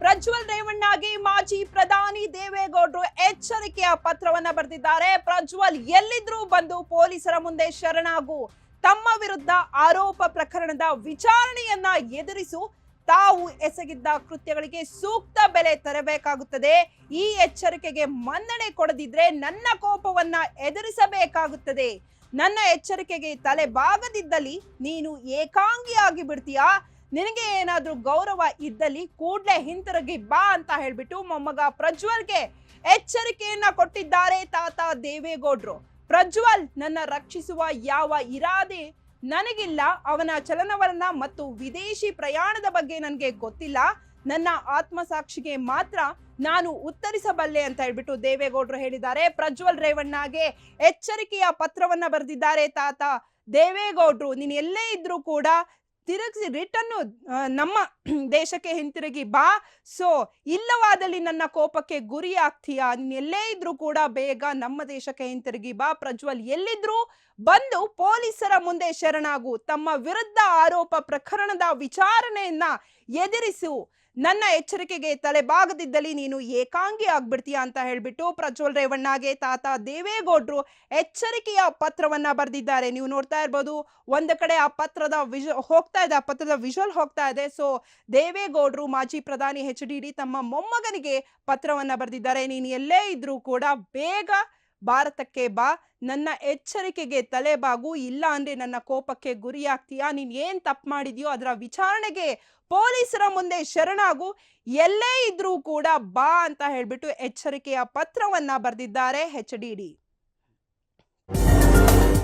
ಪ್ರಜ್ವಲ್ ರೇವಣ್ಣಗೆ ಮಾಜಿ ಪ್ರಧಾನಿ ದೇವೇಗೌಡರು ಎಚ್ಚರಿಕೆಯ ಪತ್ರವನ್ನ ಬರೆದಿದ್ದಾರೆ. ಪ್ರಜ್ವಲ್ ಎಲ್ಲಿದ್ರೂ ಬಂದು ಪೊಲೀಸರ ಮುಂದೆ ಶರಣಾಗು. ತಮ್ಮ ವಿರುದ್ಧ ಆರೋಪ ಪ್ರಕರಣದ ವಿಚಾರಣೆಯನ್ನ ಎದುರಿಸು. ತಾವು ಎಸಗಿದ್ದ ಕೃತ್ಯಗಳಿಗೆ ಸೂಕ್ತ ಬೆಲೆ ತರಬೇಕಾಗುತ್ತದೆ. ಈ ಎಚ್ಚರಿಕೆಗೆ ಮನ್ನಣೆ ಕೊಡದಿದ್ರೆ ನನ್ನ ಕೋಪವನ್ನ ಎದುರಿಸಬೇಕಾಗುತ್ತದೆ. ನನ್ನ ಎಚ್ಚರಿಕೆಗೆ ತಲೆ ಬಾಗದಿದ್ದಲ್ಲಿ ನೀನು ಏಕಾಂಗಿಯಾಗಿ ಬಿಡ್ತೀಯಾ? ನಿನಗೆ ಏನಾದರೂ ಗೌರವ ಇದ್ದಲ್ಲಿ ಕೂಡಲೇ ಹಿಂತಿರುಗಿ ಬಾ ಅಂತ ಹೇಳಿಬಿಟ್ಟು ಮೊಮ್ಮಗ ಪ್ರಜ್ವಲ್ಗೆ ಎಚ್ಚರಿಕೆಯನ್ನ ಕೊಟ್ಟಿದ್ದಾರೆ ತಾತ ದೇವೇಗೌಡ್ರು. ಪ್ರಜ್ವಲ್ ನನ್ನ ರಕ್ಷಿಸುವ ಯಾವ ಇರಾದೆ ನನಗಿಲ್ಲ. ಅವನ ಚಲನವಲನ ಮತ್ತು ವಿದೇಶಿ ಪ್ರಯಾಣದ ಬಗ್ಗೆ ನನಗೆ ಗೊತ್ತಿಲ್ಲ. ನನ್ನ ಆತ್ಮಸಾಕ್ಷಿಗೆ ಮಾತ್ರ ನಾನು ಉತ್ತರಿಸಬಲ್ಲೆ ಅಂತ ಹೇಳ್ಬಿಟ್ಟು ದೇವೇಗೌಡರು ಹೇಳಿದ್ದಾರೆ. ಪ್ರಜ್ವಲ್ ರೇವಣ್ಣಗೆ ಎಚ್ಚರಿಕೆಯ ಪತ್ರವನ್ನ ಬರೆದಿದ್ದಾರೆ ತಾತ ದೇವೇಗೌಡ್ರು. ನೀನು ಎಲ್ಲೇ ಇದ್ರೂ ಕೂಡ ತಿರುಗಿಸಿ ರಿಟನ್ನು ನಮ್ಮ ದೇಶಕ್ಕೆ ಹಿಂತಿರುಗಿ ಬಾ. ಸೊ, ಇಲ್ಲವಾದಲ್ಲಿ ನನ್ನ ಕೋಪಕ್ಕೆ ಗುರಿ ಆಗ್ತೀಯಾ? ಎಲ್ಲೇ ಇದ್ರೂ ಕೂಡ ಬೇಗ ನಮ್ಮ ದೇಶಕ್ಕೆ ಹಿಂತಿರುಗಿ ಬಾ. ಪ್ರಜ್ವಲ್ ಎಲ್ಲಿದ್ರು ಬಂದು ಪೊಲೀಸರ ಮುಂದೆ ಶರಣಾಗು. ತಮ್ಮ ವಿರುದ್ಧ ಆರೋಪ ಪ್ರಕರಣದ ವಿಚಾರಣೆಯನ್ನ ಎದುರಿಸು. ನನ್ನ ಎಚ್ಚರಿಕೆಗೆ ತಲೆಬಾಗದಿದ್ದಲ್ಲಿ ನೀನು ಏಕಾಂಗಿ ಆಗ್ಬಿಡ್ತೀಯ ಅಂತ ಹೇಳಿಬಿಟ್ಟು ಪ್ರಜ್ವಲ್ ರೇವಣ್ಣಗೆ ತಾತ ದೇವೇಗೌಡ್ರು ಎಚ್ಚರಿಕೆಯ ಪತ್ರವನ್ನ ಬರೆದಿದ್ದಾರೆ. ನೀವು ನೋಡ್ತಾ ಇರ್ಬೋದು, ಒಂದು ಕಡೆ ಆ ಪತ್ರದ ವಿಜ, ಹೋಗ್ತಾ ಇದೆ, ಆ ಪತ್ರದ ವಿಜುವಲ್ ಹೋಗ್ತಾ ಇದೆ. ಸೊ, ದೇವೇಗೌಡ್ರು, ಮಾಜಿ ಪ್ರಧಾನಿ ಎಚ್ ಡಿ ಡಿ ತಮ್ಮ ಮೊಮ್ಮಗನಿಗೆ ಪತ್ರವನ್ನ ಬರೆದಿದ್ದಾರೆ. ನೀನು ಎಲ್ಲೇ ಇದ್ರೂ ಕೂಡ ಬೇಗ ಭಾರತಕ್ಕೆ ಬಾ, ನನ್ನ ಎಚ್ಚರಿಕೆಗೆ ತಲೆಬಾಗು, ಇಲ್ಲ ಅಂದ್ರೆ ನನ್ನ ಕೋಪಕ್ಕೆ ಗುರಿಯಾಗ್ತೀಯಾ? ನೀನ್ ಏನ್ ತಪ್ಪು ಮಾಡಿದ್ಯೋ ಅದರ ವಿಚಾರಣೆಗೆ ಪೊಲೀಸರ ಮುಂದೆ ಶರಣಾಗು. ಎಲ್ಲೇ ಇದ್ರೂ ಕೂಡ ಬಾ ಅಂತ ಹೇಳ್ಬಿಟ್ಟು ಎಚ್ಚರಿಕೆಯ ಪತ್ರವನ್ನ ಬರೆದಿದ್ದಾರೆ ಎಚ್ ಡಿ ಡಿ.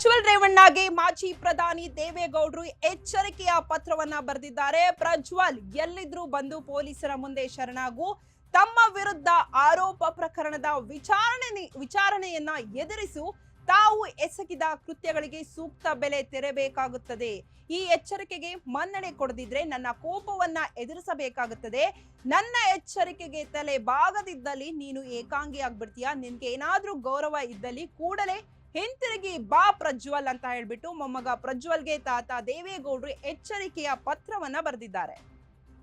Prajwal ರೇವಣ್ಣಗೆ ಮಾಜಿ ಪ್ರಧಾನಿ ದೇವೇಗೌಡರು ಎಚ್ಚರಿಕೆಯ ಪತ್ರವನ್ನ ಬರೆದಿದ್ದಾರೆ. ಪ್ರಜ್ವಲ್ ಎಲ್ಲಿದ್ರೂ ಬಂದು ಪೊಲೀಸರ ಮುಂದೆ ಶರಣಾಗು. ತಮ್ಮ ವಿರುದ್ಧ ಆರೋಪ ಪ್ರಕರಣದ ವಿಚಾರಣೆ ವಿಚಾರಣೆಯನ್ನ ಎದುರಿಸು. ತಾವು ಎಸಗಿದ ಕೃತ್ಯಗಳಿಗೆ ಸೂಕ್ತ ಬೆಲೆ ತೆರಬೇಕಾಗುತ್ತದೆ. ಈ ಎಚ್ಚರಿಕೆಗೆ ಮನ್ನಣೆ ಕೊಡದಿದ್ರೆ ನನ್ನ ಕೋಪವನ್ನ ಎದುರಿಸಬೇಕಾಗುತ್ತದೆ. ನನ್ನ ಎಚ್ಚರಿಕೆಗೆ ತಲೆ ಬಾಗದಿದ್ದಲ್ಲಿ ನೀನು ಏಕಾಂಗಿ ಆಗ್ಬಿಡ್ತೀಯ ನಿನ್ಗೆ ಏನಾದ್ರೂ ಗೌರವ ಇದ್ದಲ್ಲಿ ಕೂಡಲೇ ಹಿಂತಿರುಗಿ ಬಾ ಪ್ರಜ್ವಲ್ ಅಂತ ಹೇಳ್ಬಿಟ್ಟು ಮೊಮ್ಮಗ ಪ್ರಜ್ವಲ್ಗೆ ತಾತ ದೇವೇಗೌಡರು ಎಚ್ಚರಿಕೆಯ ಪತ್ರವನ್ನ ಬರೆದಿದ್ದಾರೆ.